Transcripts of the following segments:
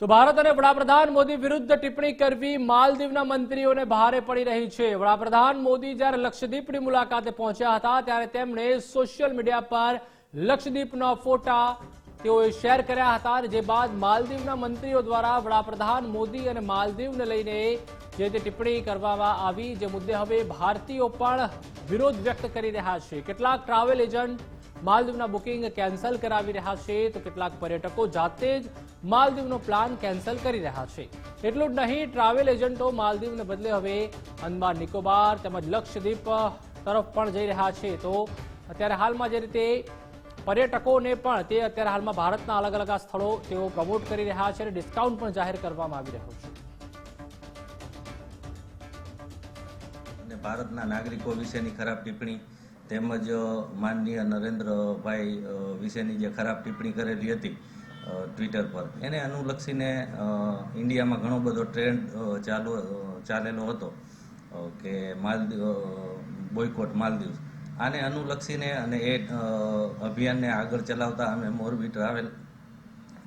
તો ભારત અને વડાપ્રધાન મોદી વિરુદ્ધ ટિપ્પણી કરવી માલદીવના મંત્રીઓને ભારે પડી રહી છે. વડાપ્રધાન મોદી જ્યારે લક્ષદ્વીપની મુલાકાતે પહોંચ્યા હતા ત્યારે તેમણે સોશિયલ મીડિયા પર લક્ષદ્વીપના ફોટા તેઓએ શેર કર્યા હતા જે બાદ માલદીવના મંત્રીઓ દ્વારા વડાપ્રધાન મોદી અને માલદીવને લઈને જે તે ટિપ્પણી કરવામાં આવી, જે મુદ્દે હવે ભારતીયો પણ વિરોધ વ્યક્ત કરી રહ્યા છે. કેટલાક ટ્રાવેલ એજન્ટ માલદીવના બુકિંગ કેન્સલ કરાવી રહ્યા છે તો કેટલાક પર્યટકો જાતે જ માલદીવનો પ્લાન કેન્સલ કરી રહ્યા છે. એટલું જ નહીં, ટ્રાવેલ એજન્ટો માલદીવને બદલે હવે અંદમાન નિકોબાર તેમજ લક્ષદ્વીપ તરફ પણ જઈ રહ્યા છે. તો અત્યારે હાલમાં જે રીતે પર્યટકોને પણ તે અત્યારે હાલમાં ભારતના અલગ અલગ સ્થળો તેઓ પ્રમોટ કરી રહ્યા છે અને ડિસ્કાઉન્ટ પણ જાહેર કરવામાં આવી રહ્યું છે. ભારતના નાગરિકો વિશેની ખરાબ ટિપ્પણી તેમજ માનનીય નરેન્દ્રભાઈ વિશેની જે ખરાબ ટિપ્પણી કરેલી હતી ટ્વિટર પર. એને અનુલક્ષીને ઇન્ડિયામાં ઘણો બધો ટ્રેન્ડ ચાલુ ચાલેલો હતો કે માલદીવ બોયકોટ માલદીવ આને અનુલક્ષીને અને એ અભિયાનને આગળ ચલાવતા અમે મોરબી ટ્રાવેલ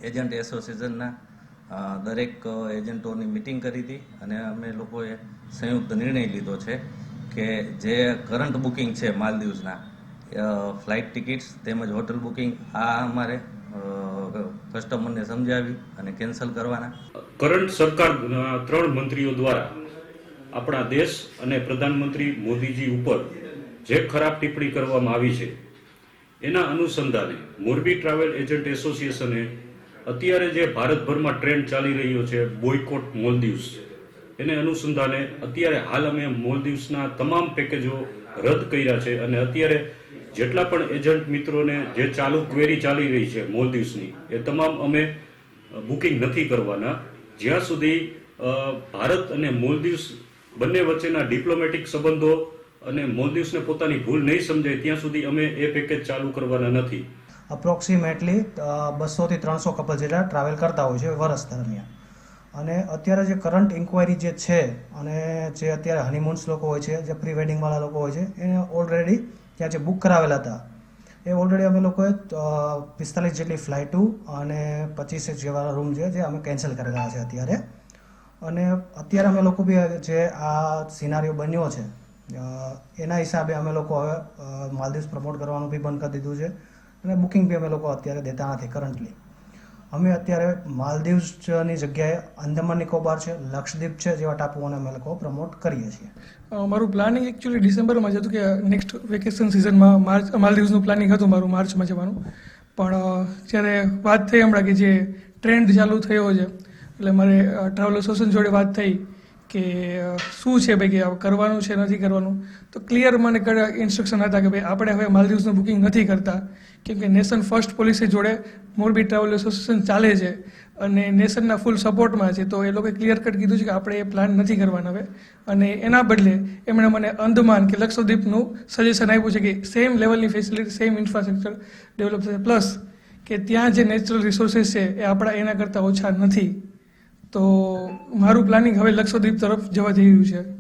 એજન્ટ એસોસિએશનના દરેક એજન્ટોની મિટિંગ કરી હતી અને અમે લોકોએ સંયુક્ત નિર્ણય લીધો છે. કે જે કરંટ બુકિંગ છે માલદીવ્સના ફ્લાઇટ ટિકિટ્સ તેમજ હોટલ બુકિંગ આ અમારે કસ્ટમરને સમજાવી અને કેન્સલ કરવાના. કરંટ સરકાર ત્રણ મંત્રીઓ દ્વારા આપણા દેશ અને પ્રધાનમંત્રી મોદીજી ઉપર જે ખરાબ ટિપ્પણી કરવામાં આવી છે, એના અનુસંધાને મોરબી ટ્રાવેલ એજન્ટ એસોસિએશને અત્યારે જે ભારતભરમાં ટ્રેન્ડ ચાલી રહ્યો છે, બોયકોટ, મોલદીવ્સ. એને અનુસંધાને અત્યારે હાલ અમે મોલદીવ્સના તમામ પેકેજો રદ કર્યા છે અને અત્યારે જેટલા પણ એજન્ટ મિત્રોને જે ચાલુ ક્વેરી ચાલી રહી છે મોલદીવ્સની એ તમામ અમે બુકિંગ નથી કરવાના. જ્યાં સુધી ભારત અને મોલદીવ્સ બંને વચ્ચેના ડિપ્લોમેટિક સંબંધો અને મોલદીવ્સને પોતાની ભૂલ નહીં સમજાય, ત્યાં સુધી અમે એ પેકેજ ચાલુ કરવાના નથી. અપ્રોક્સિમેટલી બસોથી ત્રણસો કપલ જેટલા ટ્રાવેલ કરતા હોય છે વર્ષ દરમિયાન. અને અત્યારે જે કરંટ ઇન્ક્વાયરી જે છે અને જે અત્યારે હનીમૂન્સ લોકો હોય છે, જે પ્રી વેડિંગવાળા લોકો હોય છે, એને ઓલરેડી ત્યાં જે બુક કરાવેલા હતા, એ ઓલરેડી અમે લોકોએ પિસ્તાલીસ જેટલી ફ્લાઇટો અને પચીસ જેવા રૂમ છે જે અમે કેન્સલ કરેલા છે અત્યારે. અને અત્યારે અમે લોકો બી જે આ સિનારીઓ બન્યો છે એના હિસાબે અમે લોકો હવે માલદીવ્સ પ્રમોટ કરવાનું બી બંધ કરી દીધું છે અને બુકિંગ બી અમે લોકો અત્યારે દેતા નથી કરન્ટલી અમે અત્યારે માલદીવ્સની જગ્યાએ અંદમાન નિકોબાર છે, લક્ષદ્વીપ છે જેવા ટાપુઓને અમે લોકો પ્રમોટ કરીએ છીએ. મારું પ્લાનિંગ એકચ્યુઅલી ડિસેમ્બરમાં જ હતું કે નેક્સ્ટ વેકેશન સિઝનમાં માર્ચ, માલદીવ્સનું પ્લાનિંગ હતું મારું, માર્ચમાં જવાનું. પણ જ્યારે વાત થઈ હમણાં કે જે ટ્રેન્ડ ચાલુ થયો છે, એટલે મારે ટ્રાવેલ એસોસિએશન જોડે વાત થઈ કે શું છે ભાઈ કે કરવાનું છે, નથી કરવાનું? તો ક્લિયર મને ઇન્સ્ટ્રક્શન હતા કે ભાઈ આપણે હવે માલદીવ્સનું બુકિંગ નથી કરતા. કેમ કે નેશન ફર્સ્ટ પોલિસી જોડે મોરબી ટ્રાવેલ એસોસિએશન ચાલે છે અને નેશનના ફૂલ સપોર્ટમાં છે. તો એ લોકોએ ક્લિયર કટ કીધું છે કે આપણે એ પ્લાન નથી કરવાના હવે. અને એના બદલે એમણે મને અંદમાન કે લક્ષદ્વીપનું સજેશન આપ્યું છે કે સેમ લેવલની ફેસિલિટી સેમ ઇન્ફ્રાસ્ટ્રક્ચર ડેવલપ થશે. પ્લસ કે ત્યાં જે નેચરલ રિસોર્સિસ છે એ આપણા એના કરતાં ઓછા નથી. તો મારું પ્લાનિંગ હવે લક્ષદ્વીપ તરફ જવા જઈ રહ્યું છે.